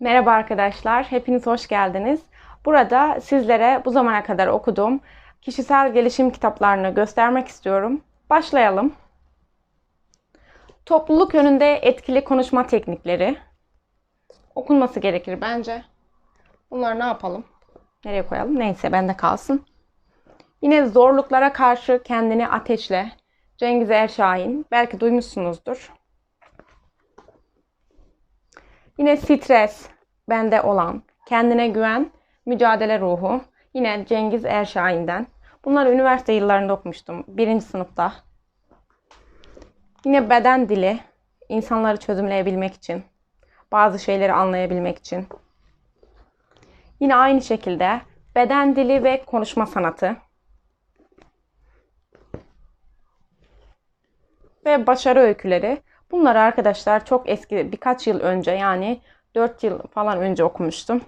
Merhaba arkadaşlar, hepiniz hoş geldiniz. Burada sizlere bu zamana kadar okuduğum kişisel gelişim kitaplarını göstermek istiyorum. Başlayalım. Topluluk önünde etkili konuşma teknikleri. Okunması gerekir bence. Bunları ne yapalım? Nereye koyalım? Neyse bende kalsın. Yine zorluklara karşı kendini ateşle. Cengiz Erşahin. Belki duymuşsunuzdur. Yine stres bende olan, kendine güven, mücadele ruhu. Yine Cengiz Erşahin'den. Bunları üniversite yıllarında okumuştum. Birinci sınıfta. Yine beden dili, insanları çözümleyebilmek için, bazı şeyleri anlayabilmek için. Yine aynı şekilde beden dili ve konuşma sanatı. Ve başarı öyküleri. Bunları arkadaşlar çok eski birkaç yıl önce yani 4 yıl falan önce okumuştum.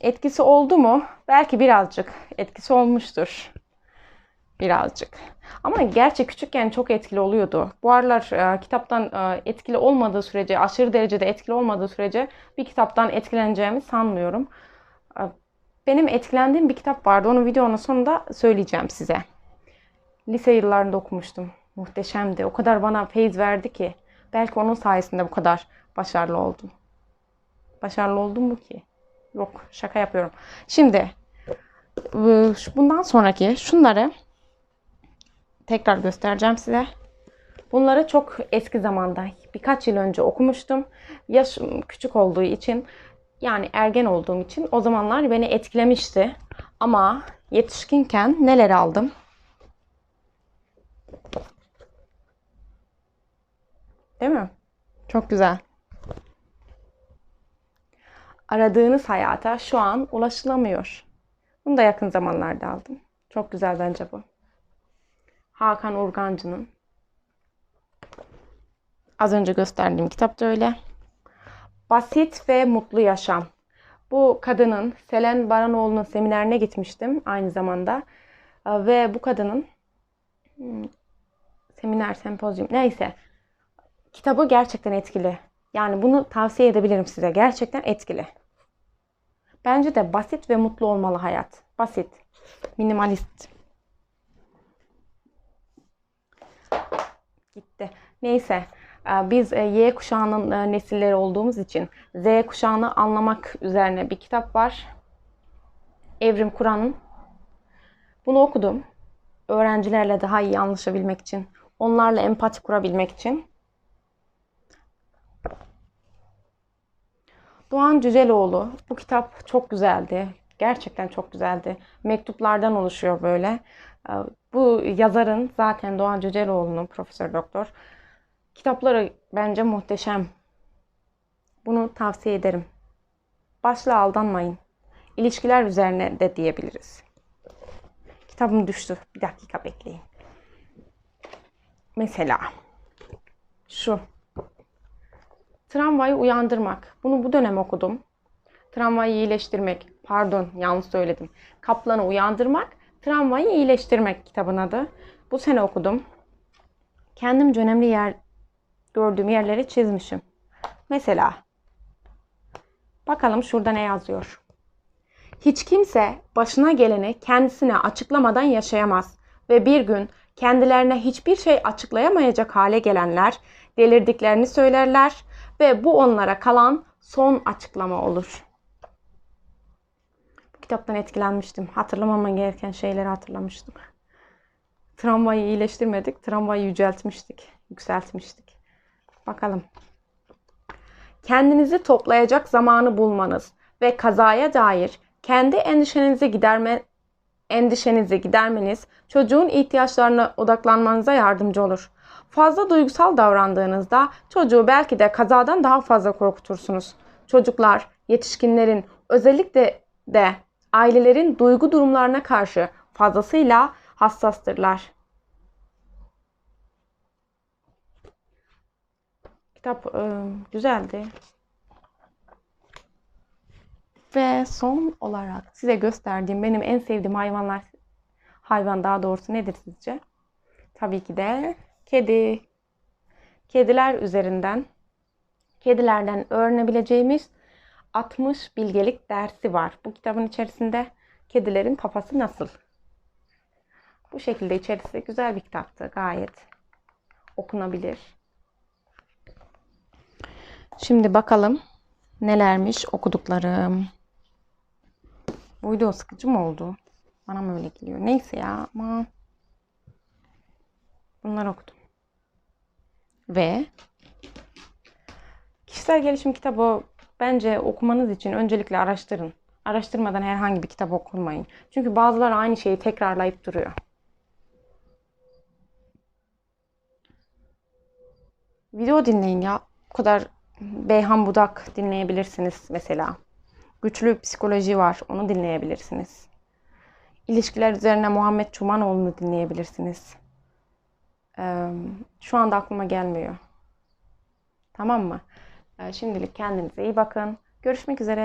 Etkisi oldu mu? Belki birazcık etkisi olmuştur. Birazcık. Ama gerçi küçükken çok etkili oluyordu. Bu aralar e, kitaptan e, etkili olmadığı sürece, aşırı derecede etkili olmadığı sürece bir kitaptan etkileneceğimi sanmıyorum. E, benim etkilendiğim bir kitap vardı. Onu videonun sonunda söyleyeceğim size. Lise yıllarında okumuştum. Muhteşemdi. O kadar bana feyiz verdi ki. Belki onun sayesinde bu kadar başarılı oldum. Başarılı oldum mu ki? Yok şaka yapıyorum. Şimdi bundan sonraki şunları tekrar göstereceğim size. Bunları çok eski zamanda birkaç yıl önce okumuştum. Yaş küçük olduğu için yani ergen olduğum için o zamanlar beni etkilemişti. Ama yetişkinken neler aldım? Değil mi? Çok güzel. Aradığınız hayata şu an ulaşılamıyor. Bunu da yakın zamanlarda aldım. Çok güzel bence bu. Hakan Urgancı'nın. Az önce gösterdiğim kitap da öyle. Basit ve Mutlu Yaşam. Bu kadının Selen Baranoğlu'nun seminerine gitmiştim aynı zamanda. Ve bu kadının hmm, seminer, sempozyum neyse kitabı gerçekten etkili. Yani bunu tavsiye edebilirim size. Gerçekten etkili. Bence de basit ve mutlu olmalı hayat. Basit. Minimalist. Gitti. Neyse. E, biz e, Y kuşağının e, nesilleri olduğumuz için Z kuşağını anlamak üzerine bir kitap var. Evrim Kur'an'ın. Bunu okudum. Öğrencilerle daha iyi anlaşabilmek için, onlarla empati kurabilmek için. Doğan Cüceloğlu. Bu kitap çok güzeldi. Gerçekten çok güzeldi. Mektuplardan oluşuyor böyle. Ee, bu yazarın zaten Doğan Cüceloğlu'nun Profesör Doktor. Kitapları bence muhteşem. Bunu tavsiye ederim. Başla aldanmayın. İlişkiler üzerine de diyebiliriz. Kitabım düştü. Bir dakika bekleyin. Mesela şu. Tramvayı uyandırmak. Bunu bu dönem okudum. Tramvayı iyileştirmek. Pardon yanlış söyledim. Kaplanı uyandırmak. Tramvayı iyileştirmek kitabın adı. Bu sene okudum. Kendimce önemli yer gördüğüm yerleri çizmişim. Mesela bakalım şurada ne yazıyor. Hiç kimse başına geleni kendisine açıklamadan yaşayamaz ve bir gün kendilerine hiçbir şey açıklayamayacak hale gelenler delirdiklerini söylerler ve bu onlara kalan son açıklama olur. Bu kitaptan etkilenmiştim. Hatırlamama gereken şeyleri hatırlamıştım. Tramvayı iyileştirmedik, tramvayı yüceltmiştik, yükseltmiştik. Bakalım. Kendinizi toplayacak zamanı bulmanız ve kazaya dair kendi endişenizi giderme endişenizi gidermeniz çocuğun ihtiyaçlarına odaklanmanıza yardımcı olur. Fazla duygusal davrandığınızda çocuğu belki de kazadan daha fazla korkutursunuz. Çocuklar, yetişkinlerin, özellikle de ailelerin duygu durumlarına karşı fazlasıyla hassastırlar. Kitap e, güzeldi. Ve son olarak size gösterdiğim benim en sevdiğim hayvanlar hayvan daha doğrusu nedir sizce? Tabii ki de kedi. Kediler üzerinden kedilerden öğrenebileceğimiz 60 bilgelik dersi var. Bu kitabın içerisinde kedilerin kafası nasıl? Bu şekilde içerisi güzel bir kitaptı. Gayet okunabilir. Şimdi bakalım nelermiş okuduklarım. Bu video sıkıcı mı oldu? Bana mı öyle geliyor? Neyse ya ama bunları okudum. Ve kişisel gelişim kitabı bence okumanız için öncelikle araştırın. Araştırmadan herhangi bir kitap okumayın. Çünkü bazıları aynı şeyi tekrarlayıp duruyor. Video dinleyin ya. Bu kadar Beyhan Budak dinleyebilirsiniz mesela. Güçlü psikoloji var. Onu dinleyebilirsiniz. İlişkiler üzerine Muhammed Çumanoğlu'nu dinleyebilirsiniz. Ee, şu anda aklıma gelmiyor. Tamam mı? Şimdilik kendinize iyi bakın. Görüşmek üzere.